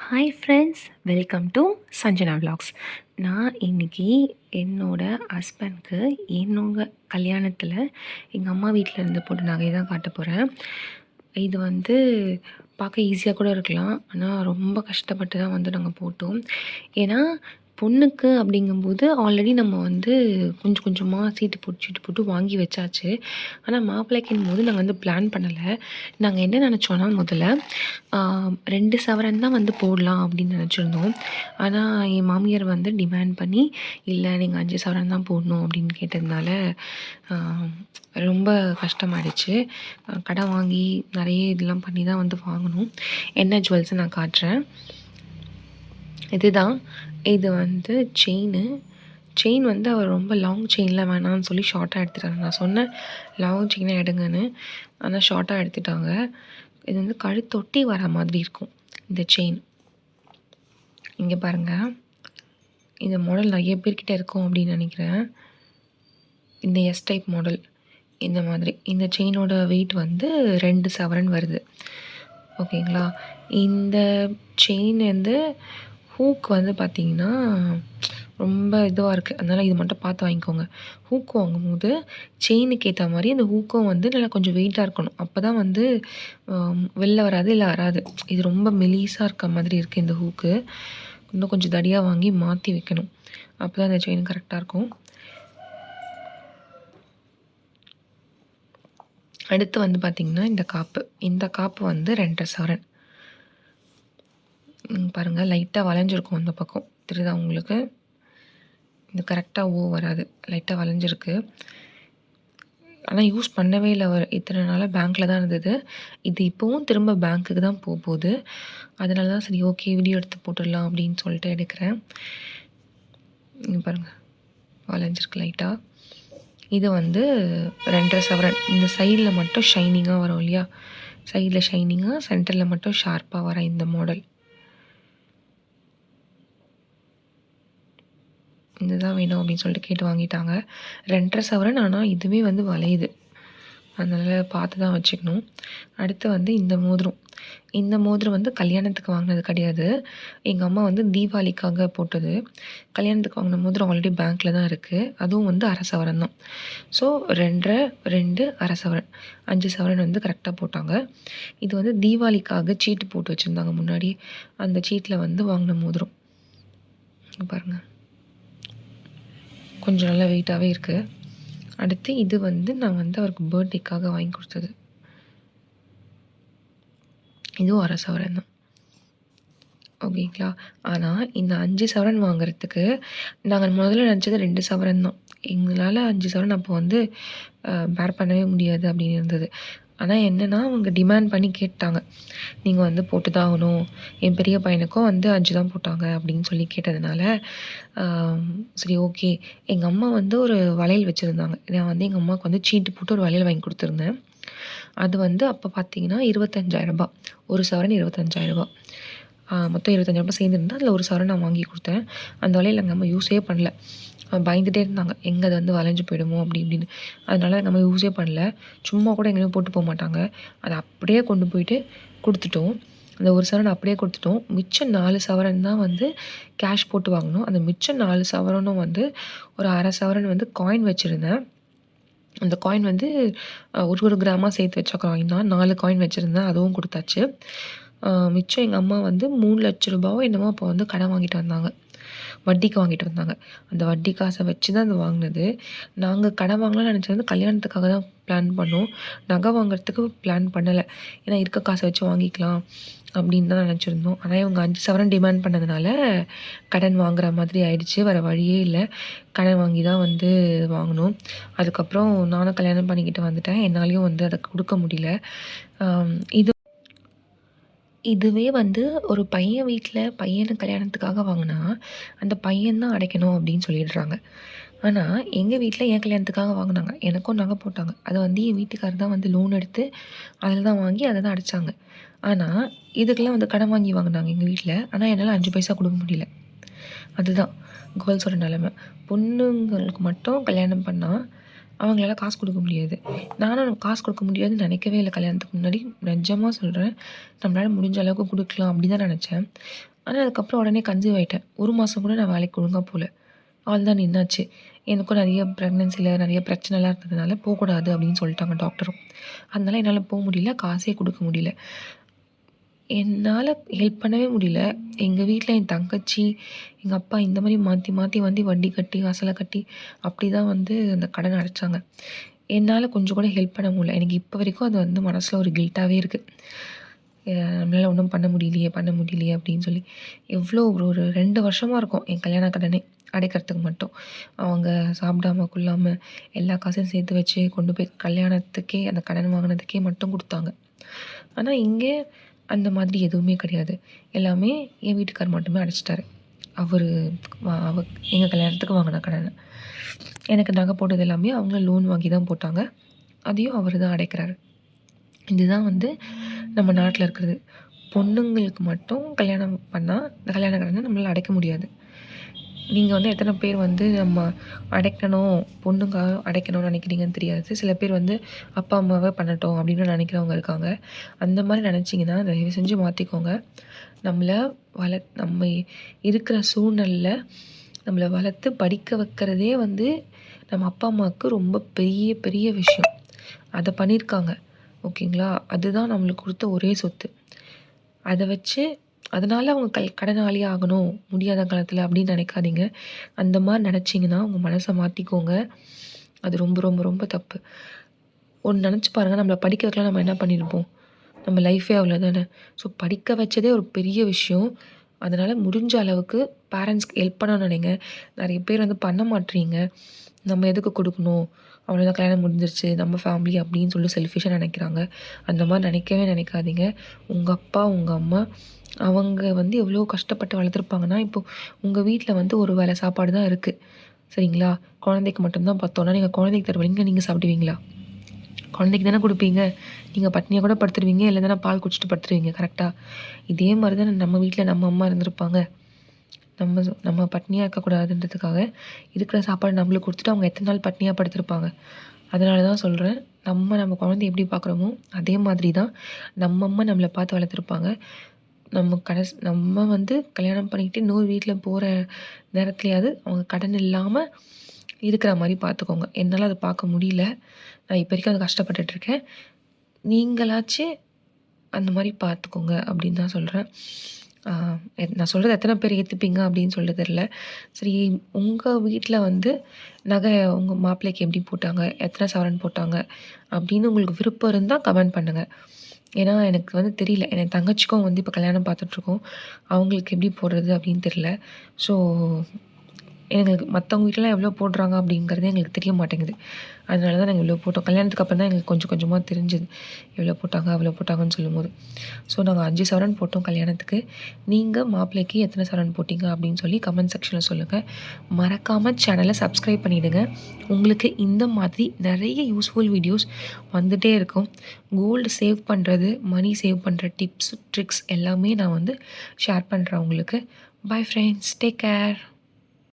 Hi friends welcome to Sanjana vlogs நான் இன்றைக்கி என்னோட ஹஸ்பண்ட்க்கு என்னோட கல்யாணத்தில் எங்கள் அம்மா வீட்டில் இருந்து போட்டு நகையை தான் காட்ட போகிறேன் இது வந்து பார்க்க ஈஸியாக கூட இருக்கலாம். ஆனால் ரொம்ப கஷ்டப்பட்டு தான் வந்து நாங்கள் போட்டோம். ஏன்னா பொண்ணுக்கு அப்படிங்கும்போது ஆல்ரெடி நம்ம வந்து கொஞ்சம் கொஞ்சமாக சீட்டு போட்டு சீட்டு போட்டு வாங்கி வச்சாச்சு. ஆனால் மாப்பிள்ளைக்குன்னு போது நாங்கள் வந்து பிளான் பண்ணலை. நாங்கள் என்ன நினச்சோன்னா முதல்ல ரெண்டு சவரன் தான் வந்து போடலாம் அப்படின்னு நினச்சிருந்தோம். ஆனால் என் மாமியார் வந்து டிமாண்ட் பண்ணி இல்லை நீங்கள் அஞ்சு சவரன் தான் போடணும் அப்படின்னு கேட்டதுனால ரொம்ப கஷ்டமாயிடுச்சு. கடை வாங்கி நிறைய இதெல்லாம் பண்ணி தான் வந்து வாங்கணும். என்ன ஜுவல்ஸை நான் காட்டுறேன். இதுதான். இது வந்து செயினு செயின் வந்து அவர் ரொம்ப லாங் செயினில் வேணாம்னு சொல்லி ஷார்ட்டாக எடுத்துட்டாங்க நான் சொன்னேன் லாங் செயினை எடுங்கன்னு ஆனால் ஷார்ட்டாக எடுத்துட்டாங்க. இது வந்து கழுத்தொட்டி வர மாதிரி இருக்கும் இந்த செயின் இங்கே பாருங்கள் இந்த மாடல் நிறைய பேர்கிட்ட இருக்கும் அப்படின்னு நினைக்கிறேன். இந்த எஸ் டைப் மாடல் இந்த மாதிரி. இந்த செயினோட வெயிட் வந்து ரெண்டு சவரன் வருது. ஓகேங்களா இந்த செயின் வந்து ஹூக் வந்து பார்த்திங்கன்னா ரொம்ப இதுவாக இருக்குது அதனால் இது மட்டும் பார்த்து வாங்கிக்கோங்க. ஹூக் வாங்கும்போது செயினுக்கு ஏற்ற மாதிரி அந்த ஹூக்கும் வந்து நல்லா கொஞ்சம் வெயிட்டாக இருக்கணும். அப்போ தான் வந்து வெளில வராது இல்லை வராது. இது ரொம்ப மெலீஸாக இருக்க மாதிரி இருக்குது இந்த ஹூக்கு. இன்னும் கொஞ்சம் தடியாக வாங்கி மாற்றி வைக்கணும். அப்போ தான் இந்த செயின் கரெக்டாக இருக்கும். அடுத்து வந்து பார்த்திங்கன்னா இந்த காப்பு. இந்த காப்பு வந்து ரெண்டரை சவரன். ம், லைட்டாக வளைஞ்சிருக்கும் அந்த பக்கம். தெரியுதா உங்களுக்கு? இது கரெக்டாக ஓ வராது. லைட்டாக வளைஞ்சிருக்கு. ஆனால் யூஸ் பண்ணவே இல்லை வர இத்தனை நாளாக பேங்க்கில் தான் இருந்தது. இது இப்போவும் திரும்ப பேங்க்குக்கு தான் போக போகுது. அதனால தான் சரி ஓகே வீடியோ எடுத்து போட்டுடலாம் அப்படின்னு சொல்லிட்டு எடுக்கிறேன். இங்கே பாருங்கள் வளைஞ்சிருக்கு லைட்டாக இது வந்து ரெண்டரை சவரன். இந்த சைடில் மட்டும் ஷைனிங்காக வரும் இல்லையா? சைடில் ஷைனிங்காக சென்டரில் மட்டும் ஷார்ப்பாக வர இந்த மாடல் இதுதான் வேணும் அப்படின்னு சொல்லிட்டு கேட்டு வாங்கிட்டாங்க. ரெண்டரை சவரன் ஆனால் இதுவே வந்து வளையுது. அதனால் பார்த்து தான் வச்சுக்கணும். அடுத்து வந்து இந்த மோதிரம். இந்த மோதிரம் வந்து கல்யாணத்துக்கு வாங்கினது கிடையாது. எங்கள் அம்மா வந்து தீபாவளிக்காக போட்டது. கல்யாணத்துக்கு வாங்கின மோதிரம் ஆல்ரெடி பேங்க்கில் தான் இருக்குது அதுவும் வந்து அரை சவரன் தான். ஸோ ரெண்டரை ரெண்டு அரை சவரன். அஞ்சு சவரன் வந்து கரெக்டாக போட்டாங்க. இது வந்து தீபாவளிக்காக சீட்டு போட்டு வச்சுருந்தாங்க முன்னாடி. அந்த சீட்டில் வந்து வாங்கின மோதிரம். பாருங்கள் கொஞ்சம் நல்லா வெயிட்டாகவே இருக்குது அடுத்து இது வந்து நான் வந்து அவருக்கு பர்த்டேக்காக வாங்கி கொடுத்தது. இதுவும் அரை சவரன் தான். ஓகேங்களா ஆனால் இந்த அஞ்சு சவரன் வாங்குறதுக்கு நாங்கள் முதல்ல நினச்சது ரெண்டு சவரன் தான். எங்களால் அஞ்சு சவரன் அப்போ வந்து பேர் பண்ணவே முடியாது அப்படின்னு இருந்தது. ஆனால் என்னென்னா அவங்க டிமாண்ட் பண்ணி கேட்டாங்க. நீங்கள் வந்து போட்டு தான் ஆகணும் என் பெரிய பையனுக்கும் வந்து அஞ்சு தான் போட்டாங்க அப்படின்னு சொல்லி கேட்டதுனால சரி ஓகே. எங்கள் அம்மா வந்து ஒரு வளையல் வச்சுருந்தாங்க. நான் வந்து எங்கள் அம்மாவுக்கு வந்து சீட்டு போட்டு ஒரு வளையல் வாங்கி கொடுத்துருந்தேன். அது வந்து அப்போ பார்த்தீங்கன்னா இருபத்தஞ்சாயிரரூபா ஒரு சவரன் இருபத்தஞ்சாயிரரூபா மொத்தம் இருபத்தஞ்சாயிரரூபா சேர்ந்துருந்தா அதில் ஒரு சவரன் நான் வாங்கி கொடுத்தேன். அந்த வளையல் எங்கள் அம்மா யூஸே பண்ணல. பயந்துகிட்டே பயந்துட்டே இருந்தாங்க. எங்கே அது வந்து வளைஞ்சு போயிடுமோ அப்படி இப்படின்னு. அதனால எங்கள் அம்மா யூஸே பண்ணல. சும்மா கூட எங்கேயும் போட்டு போக மாட்டாங்க. அதை அப்படியே கொண்டு போயிட்டு கொடுத்துட்டோம். அந்த ஒரு சவரன் அப்படியே கொடுத்துட்டோம். மிச்சம் நாலு சவரன் தான் வந்து கேஷ் போட்டு வாங்கினோம் அந்த மிச்சம் நாலு சவரனும் வந்து ஒரு அரை சவரன் வந்து காயின் வச்சுருந்தேன். அந்த காயின் வந்து ஒரு ஒரு கிராமாக சேர்த்து வச்ச காயின் தான். நாலு காயின் வச்சுருந்தேன். அதுவும் கொடுத்தாச்சு. மிச்சம் எங்கள் அம்மா வந்து மூணு லட்ச ரூபாவோ என்னமோ அப்போ வந்து கடன் வாங்கிட்டு வந்தாங்க. வட்டிக்கு வாங்கிட்டு வந்தாங்க. அந்த வட்டி காசை வச்சு தான் அது வாங்கினது. நாங்கள் கடன் வாங்கலாம்னு நினச்சது வந்து கல்யாணத்துக்காக தான் பிளான் பண்ணோம். நகை வாங்குறதுக்கு பிளான் பண்ணலை. ஏன்னா இருக்க காசை வச்சு வாங்கிக்கலாம் அப்படின்னு தான் நினச்சிருந்தோம். ஆனால் இவங்க அஞ்சு சவரன் டிமாண்ட் பண்ணதுனால கடன் வாங்குற மாதிரி ஆயிடுச்சு. வேறு வழியே இல்லை. கடன் வாங்கி தான் வந்து வாங்கினோம். அதுக்கப்புறம் நானும் கல்யாணம் பண்ணிக்கிட்டு வந்துட்டேன். என்னாலையும் வந்து அதை கொடுக்க முடியல. இது இதுவே வந்து ஒரு பையன் வீட்டில் பையனை கல்யாணத்துக்காக வாங்கினா அந்த பையன் தான் அடைக்கணும் அப்படின்னு சொல்லிடுறாங்க. ஆனால் எங்கள் வீட்டில் என் கல்யாணத்துக்காக வாங்கினாங்க. எனக்கும் நகை போட்டாங்க. அதை வந்து என் வீட்டுக்காரர் தான் வந்து லோன் எடுத்து அதில் தான் வாங்கி அதை தான் அடைச்சாங்க. ஆனால் இதுக்கெல்லாம் வந்து கடன் வாங்கி வாங்கினாங்க எங்கள் வீட்டில் ஆனால் என்னால் அஞ்சு பைசா கொடுக்க முடியல. அதுதான் கேர்ள்ஸோட நிலமை. பொண்ணுங்களுக்கு மட்டும் கல்யாணம் பண்ணால் அவங்களால காசு கொடுக்க முடியாது. நானும் காசு கொடுக்க முடியாதுன்னு நினைக்கவே இல்லை. கல்யாணத்துக்கு முன்னாடி நிஜமாக சொல்கிறேன் நம்மளால் முடிஞ்ச அளவுக்கு கொடுக்கலாம் அப்படி தான் நினச்சேன். ஆனால் அதுக்கப்புறம் உடனே கன்சீவ் ஆகிட்டேன் ஒரு மாதம் கூட நான் வேலைக்கு ஒழுங்காக போகல அவள் தான் நின்னாச்சு. எனக்கும் நிறைய ப்ரெக்னென்சியில் நிறைய பிரச்சனைலாம் இருந்ததுனால போகக்கூடாது அப்படின்னு சொல்லிட்டாங்க டாக்டரும் அதனால என்னால் போக முடியல காசே கொடுக்க முடியல. என்னால் ஹெல்ப் பண்ணவே முடியல. எங்கள் வீட்டில் என் தங்கச்சி எங்கள் அப்பா இந்த மாதிரி மாற்றி மாற்றி வந்து வட்டி கட்டி அசலை கட்டி அப்படி தான் வந்து அந்த கடனை அடைச்சாங்க. என்னால் கொஞ்சம் கூட ஹெல்ப் பண்ண முடியல. எனக்கு இப்போ வரைக்கும் அது வந்து மனசில் ஒரு கில்ட்டாகவே இருக்குது நம்மளால் ஒன்றும் பண்ண முடியலையே பண்ண முடியலையே அப்படின்னு சொல்லி. எவ்வளோ ஒரு ஒரு ரெண்டு வருஷமாக இருக்கும் என் கல்யாண கடனே அடைக்கிறதுக்கு மட்டும். அவங்க சாப்பிடாம கொள்ளாமல் எல்லா காசையும் சேர்த்து வச்சு கொண்டு போய் கல்யாணத்துக்கே அந்த கடன் வாங்கினதுக்கே மட்டும் கொடுத்தாங்க. ஆனால் இங்கே அந்த மாதிரி எதுவுமே கிடையாது. எல்லாமே என் வீட்டுக்கார் மட்டுமே அடைச்சிட்டாரு. அவர் அவ எங்கள் கல்யாணத்துக்கு வாங்கின கடனை. எனக்கு நகை போட்டது எல்லாமே அவங்க லோன் வாங்கி தான் போட்டாங்க. அதையும் அவர் தான் அடைக்கிறாரு. இதுதான் வந்து நம்ம நாட்டில் இருக்கிறது. பொண்ணுங்களுக்கு மட்டும் கல்யாணம் பண்ணால் இந்த கல்யாண கடனை நம்மளால் அடைக்க முடியாது. நீங்கள் வந்து எத்தனை பேர் வந்து நம்ம அடைக்கணும் பொண்ணுங்க அடைக்கணும்னு நினைக்கிறீங்கன்னு தெரியாது. சில பேர் வந்து அப்பா அம்மாவை பண்ணட்டும் அப்படின்னு நினைக்கிறவங்க இருக்காங்க. அந்த மாதிரி நினச்சிங்கன்னா தயவு செஞ்சு மாற்றிக்கோங்க நம்மளை வள நம்ம இருக்கிற சூழ்நிலையில் நம்மளை வளர்த்து படிக்க வைக்கிறதே வந்து நம்ம அப்பா அம்மாவுக்கு ரொம்ப பெரிய பெரிய விஷயம். அதை பண்ணியிருக்காங்க ஓகேங்களா? அதுதான் நம்மளுக்கு கொடுத்த ஒரே சொத்து. அதை வச்சு அதனால் அவங்க கல் கடனாளி ஆகணும் முடியாத காலத்தில் அப்படின்னு நினைக்காதீங்க. அந்த மாதிரி நினச்சிங்கன்னா உங்கள் மனசை மாற்றிக்கோங்க அது ரொம்ப ரொம்ப ரொம்ப தப்பு. ஒன்று நினச்சி பாருங்கள் நம்மளை படிக்க வைக்கலாம் நம்ம என்ன பண்ணியிருப்போம் நம்ம லைஃபே அவ்வளோதானே ஸோ படிக்க வச்சதே ஒரு பெரிய விஷயம். அதனால் முடிஞ்ச அளவுக்கு பேரண்ட்ஸ்க்கு ஹெல்ப் பண்ண நினைங்க. நிறைய பேர் வந்து பண்ண மாட்டீங்க நம்ம எதுக்கு கொடுக்கணும்? அவ்வளோதான் கல்யாணம் முடிஞ்சிருச்சு நம்ம ஃபேமிலி அப்படின்னு சொல்லி செல்ஃபிஷாக நினைக்கிறாங்க. அந்த மாதிரி நினைக்கவே நினைக்காதீங்க. உங்கள் அப்பா உங்கள் அம்மா அவங்க வந்து எவ்வளோ கஷ்டப்பட்டு வளர்த்துருப்பாங்கன்னா இப்போது உங்கள் வீட்டில் வந்து ஒரு வேளை சாப்பாடு தான் இருக்குது சரிங்களா? குழந்தைக்கு மட்டும்தான் பார்த்தோன்னா நீங்கள் குழந்தைக்கு தருவீங்க. நீங்கள் சாப்பிடுவீங்களா? குழந்தைக்கு தானே கொடுப்பீங்க. நீங்கள் பட்னியாக கூட படுத்துருவீங்க. இல்லை தானே பால் குடிச்சிட்டு படுத்துருவீங்க. கரெக்டாக இதே மாதிரி தான் நம்ம வீட்டில் நம்ம அம்மா இருந்திருப்பாங்க. நம்ம நம்ம பட்னியாக இருக்கக்கூடாதுன்றதுக்காக இருக்கிற சாப்பாடு நம்மளுக்கு கொடுத்துட்டு அவங்க எத்தனை நாள் பட்னியாக படுத்திருப்பாங்க. அதனால தான் சொல்கிறேன் நம்ம நம்ம குழந்தை எப்படி பார்க்குறோமோ அதே மாதிரி தான் நம்ம அம்மா நம்மளை பார்த்து வளர்த்துருப்பாங்க. நம்ம கடைசி நம்ம வந்து கல்யாணம் பண்ணிக்கிட்டு இன்னொரு வீட்டில் போகிற நேரத்துலையாவது அவங்க கடன் இல்லாமல் இருக்கிற மாதிரி பார்த்துக்கோங்க என்னால் அதை பார்க்க முடியல. நான் இப்போ வரைக்கும் அதை கஷ்டப்பட்டுட்ருக்கேன் நீங்களாச்சும் அந்த மாதிரி பார்த்துக்கோங்க அப்படின்னு தான் சொல்கிறேன் நான் சொல்கிறது எத்தனை பேர் ஏற்றுப்பீங்க அப்படின்னு சொல்ல தெரில சரி உங்கள் வீட்டில் வந்து நகை உங்கள் மாப்பிள்ளைக்கு எப்படி போட்டாங்க? எத்தனை சவரன் போட்டாங்க? அப்படின்னு உங்களுக்கு விருப்பம் இருந்தால் கமெண்ட் பண்ணுங்கள் ஏன்னா எனக்கு வந்து தெரியல. என் தங்கச்சிக்கும் வந்து இப்போ கல்யாணம் பார்த்துட்ருக்கோம் அவங்களுக்கு எப்படி போடுறது அப்படின்னு தெரில ஸோ எங்களுக்கு மற்றவங்க வீட்டிலலாம் எவ்வளோ போடுறாங்க அப்படிங்கிறது எங்களுக்கு தெரிய மாட்டேங்குது. அதனால தான் நாங்கள் இவ்வளோ போட்டோம். கல்யாணத்துக்கு அப்புறம் தான் எங்களுக்கு கொஞ்சம் கொஞ்சமாக தெரிஞ்சுது. எவ்வளோ போட்டாங்க அவ்வளோ போட்டாங்கன்னு சொல்லும்போது. ஸோ நாங்கள் அஞ்சு சவரன் போட்டோம் கல்யாணத்துக்கு. நீங்கள் மாப்பிள்ளைக்கு எத்தனை சவரன் போட்டிங்க அப்படின்னு சொல்லி கமெண்ட் செக்ஷனில் சொல்லுங்கள் மறக்காமல் சேனலை சப்ஸ்கிரைப் பண்ணிவிடுங்க உங்களுக்கு இந்த மாதிரி நிறைய யூஸ்ஃபுல் வீடியோஸ் வந்துகிட்டே இருக்கும். கோல்டு சேவ் பண்ணுறது மணி சேவ் பண்ணுற டிப்ஸ் ட்ரிக்ஸ் எல்லாமே நான் வந்து ஷேர் பண்ணுறேன் உங்களுக்கு. Bye friends take care